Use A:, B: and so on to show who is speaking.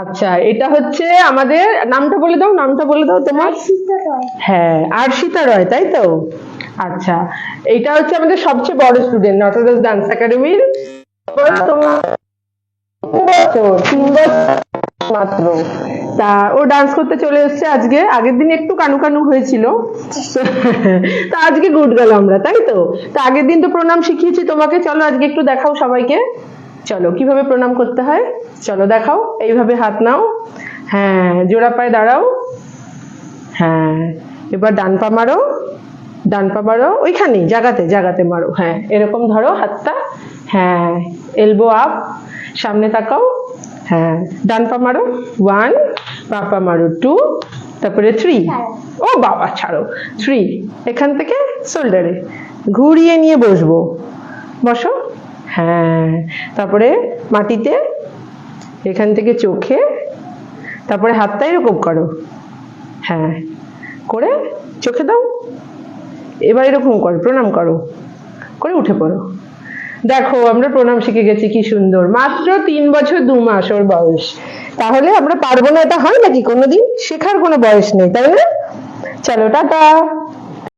A: আচ্ছা এটা হচ্ছে আমাদের নামটা বলে দাও নামটা বলে দাও তোমার। হ্যাঁ আরশিতা রয় তাই তো? আচ্ছা এটা হচ্ছে আমাদের সবচেয়ে বড় স্টুডেন্ট নটরডেম ডান্স একাডেমির তোমার বছর তিন বছর মাত্র। তা ও ডান্স করতে চলে এসেছে আজকে। আগের দিন একটু কানু কানু হয়েছিল। তা আজকে গুড গেল আমরা তাই তো? তা আগের দিন তো প্রণাম শিখিয়েছি তোমাকে। চলো আজকে একটু দেখাও সবাইকে। চলো, কীভাবে প্রণাম করতে হয়? চলো দেখাও, এইভাবে হাত নাও। হ্যাঁ জোড়া পায়ে দাঁড়াও। হ্যাঁ এবার ডান পা মারো, ডান পা মারো, ওইখানে, জাগাতে জাগাতে মারো। হ্যাঁ এরকম ধরো হাতটা। হ্যাঁ এলবো আপ সামনে তাকাও। হ্যাঁ ডান পা মারো ওয়ান পা পা মারো টু তারপরে থ্রি ও বাবা, ছাড়ো। থ্রি এখান থেকে শোল্ডারে ঘুরিয়ে নিয়ে বসবো। বসো। হ্যাঁ। তারপরে মাটিতে এখান থেকে চোখে, তারপরে হাতটা এরকম করো। হ্যাঁ। করে চোখে দাও। এবার এরকম করো, প্রণাম করো। করে উঠে পড়ো। দেখো, আমরা প্রণাম শিখে গেছি, কি সুন্দর। মাত্র তিন বছর, দু মাস ওর বয়স। তাহলে আমরা পারব না, এটা হয় নাকি? কোনোদিন? শেখার কোনো বয়স নেই, তাই না? চলো, টাটা।